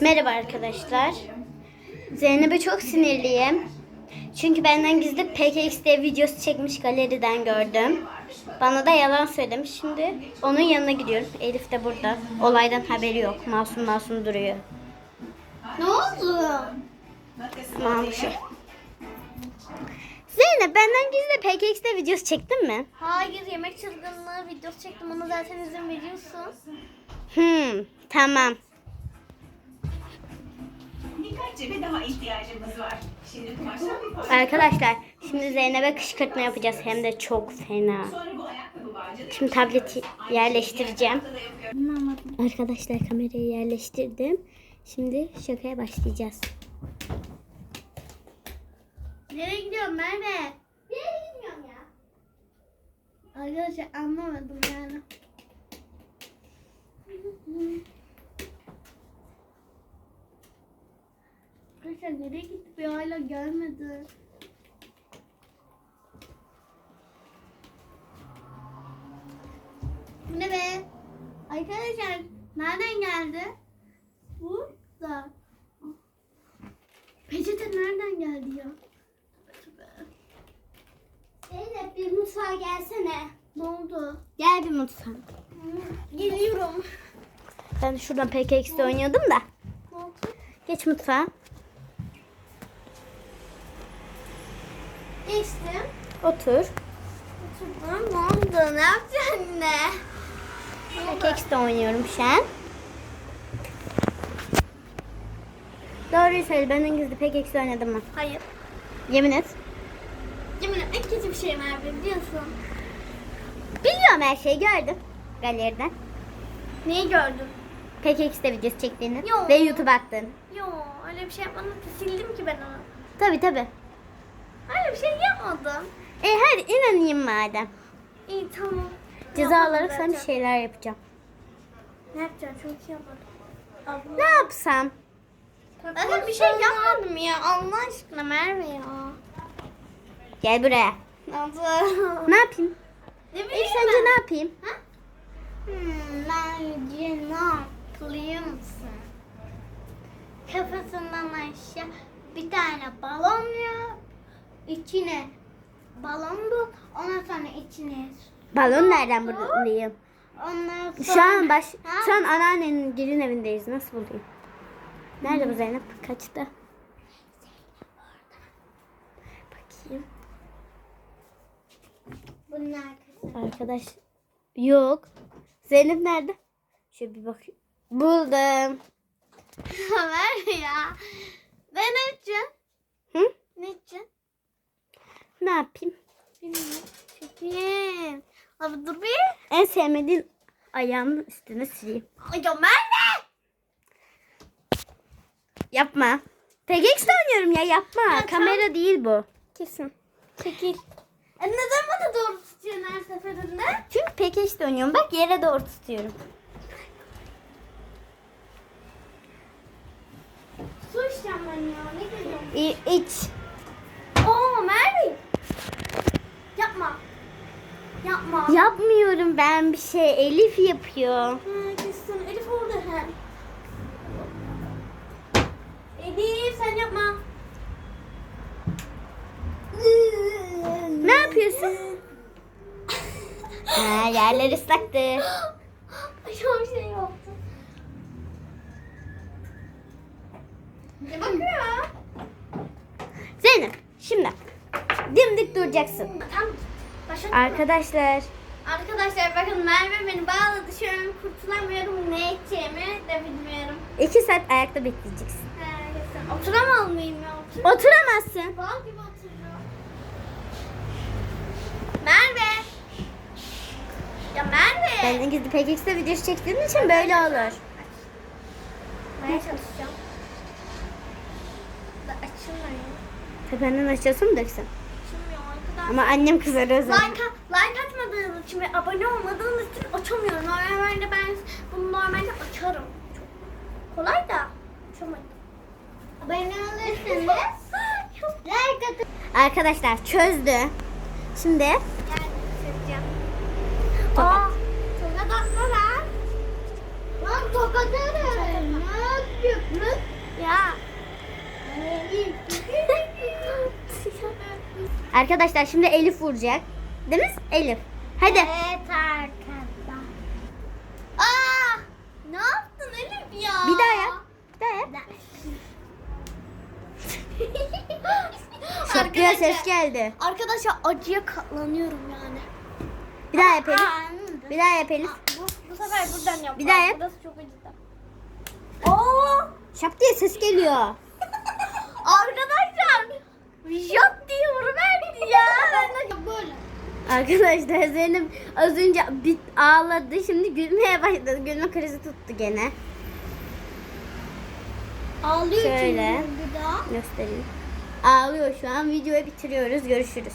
Merhaba arkadaşlar. Zeynep'e çok sinirliyim. Çünkü benden gizli PKXD videosu çekmiş galeriden gördüm. Bana da yalan söylemiş. Şimdi onun yanına gidiyorum. Elif de burada. Olaydan haberi yok. Masum masum duruyor. Ne oldu? Tamam şey. Zeynep benden gizli PKXD videosu çektin mi? Hayır yemek çılgınlığı videosu çektim onu zaten izin veriyorsun. Hmm, tamam. birkaç cebe daha ihtiyacımız var. Şimdi kumaştan bir parça. Arkadaşlar şimdi Zeynep'e kışkırtma yapacağız. Hem de çok fena. Sonra bu ayakkabı bağcını Şimdi tableti yerleştireceğim. Arkadaşlar kamerayı yerleştirdim. Şimdi şakaya başlayacağız. Nereye gidiyorsun Merve? Yere gitmiyorum ya. Arkadaşlar anlamadım yani. Arkadaşlar nereye gitti? Bir hala gelmedi. Bu ne be? Arkadaşlar nereden geldi? Burada. Peçete nereden geldi ya? Zeynep bir mutfağa gelsene. Ne oldu? Gel bir mutfağa. Geliyorum. Ben şuradan PKX'de oynuyordum da. Geç mutfağa. Geçtim. Otur. Oturdum. Ne oldu? Ne yapacaksın yine? PKX'de oynuyorum şu an. Doğruyu söyle benden gizli PKX'de oynadın mı? Hayır. Yemin et. Yemin ederim en kötü bir şey Merve biliyorsun. Biliyorum her şeyi gördüm. Galeriden. Neyi gördün? PKX'de videosu çektiğini. Yok. Ve YouTube'a attın. Yo öyle bir şey yapmadım ki sildim ki ben onu. Tabi tabi. Öyle bir şey yapmadım. E hadi inanayım madem. İyi tamam. Ceza olarak sana bir şeyler yapacağım. Ne yapacağım? Çok iyi yapmadım. Ne yapsam? Zaten bir şey yapmadım ya. Allah aşkına Merve ya. Gel buraya. Ne yapayım? Ne bileyim sence ben. ne yapayım? Ha? Hmm, bence ne yapılıyor musun? Kafasından aşağı bir tane balon yap. İçine balon bu. Ondan sonra içine Balon nereden bulayım? ondan sonra... Şu an baş, Ha? şu an anneannenin gelin evindeyiz. Nasıl bulayım? Nerede bu Zeynep? Kaçta? Bakayım. Bunun arkası. Arkadaş yok. Zeynep nerede? Şöyle bir bak. Buldum. Merve ya. Ben ne için? Hı? Ne için? Ne yapayım? Bilmiyorum. Çekeyim. Abi dur bir. En sevmediğin ayağımın üstüne sileyim. Ay ya Merve. Yapma. PKX'de oynuyorum ya yapma. tamam. Kamera değil bu. Kesin. Çekil. E neden bana doğru tutuyorsun her seferinde? Çünkü PKX'de oynuyorum. Bak yere doğru tutuyorum. Ben ya. Ne iç. Oo Merve. Yapma. Yapma. Yapmıyorum ben bir şey. Elif yapıyor. Ha, kesin. Elif orada he. Elif sen yapma. Ne yapıyorsun? Ha, yerler ıslaktı. Bir şey Zeynep şimdi dimdik duracaksın. Tamam. Başla. Arkadaşlar Arkadaşlar bakın Merve beni bağladı. Şu an kurtulamıyorum. Ne edeceğimi de bilmiyorum. iki saat ayakta bekleyeceksin. He, kesin. Oturamaz mıyım ya? Otur. Oturamazsın. Bal gibi oturuyor. Merve. Ya Merve. Benden gizli PKX'de videosu çektiğin için böyle olur. Ben çalışacağım. Da açılmıyor. Tependen aşağısı mı arkadaşlar. Ama annem kızar o zaman. Like, like atmadığınız için ve abone olmadığınız için açamıyorum. Normalde ben bunu normalde açarım. Çok kolay da açamadım. Abone olursanız like atın. Arkadaşlar çözdü. Şimdi Yani çekeceğim. Aa, Arkadaşlar şimdi Elif vuracak. Değil mi Elif? Hadi. Evet arkadaşlar. Aa! Ne yaptın Elif ya? Bir daha yap. Bir daha yap. Şapkaya ses geldi. Arkadaşlar acıya katlanıyorum yani. Bir daha yap Elif. Aa, Bir daha yap Elif. Bu, bu sefer buradan yap. Bir daha yap. Burası çok acıdı. Oo! Şapkaya ses geliyor. Arkadaşlar Jot diye vuruverdi ya. Ben de böyle. Arkadaşlar Zeynep az önce bit ağladı. Şimdi gülmeye başladı. Gülme krizi tuttu gene. Ağlıyor Şöyle. çünkü bir daha. Göstereyim. Ağlıyor şu an. Videoyu bitiriyoruz. Görüşürüz.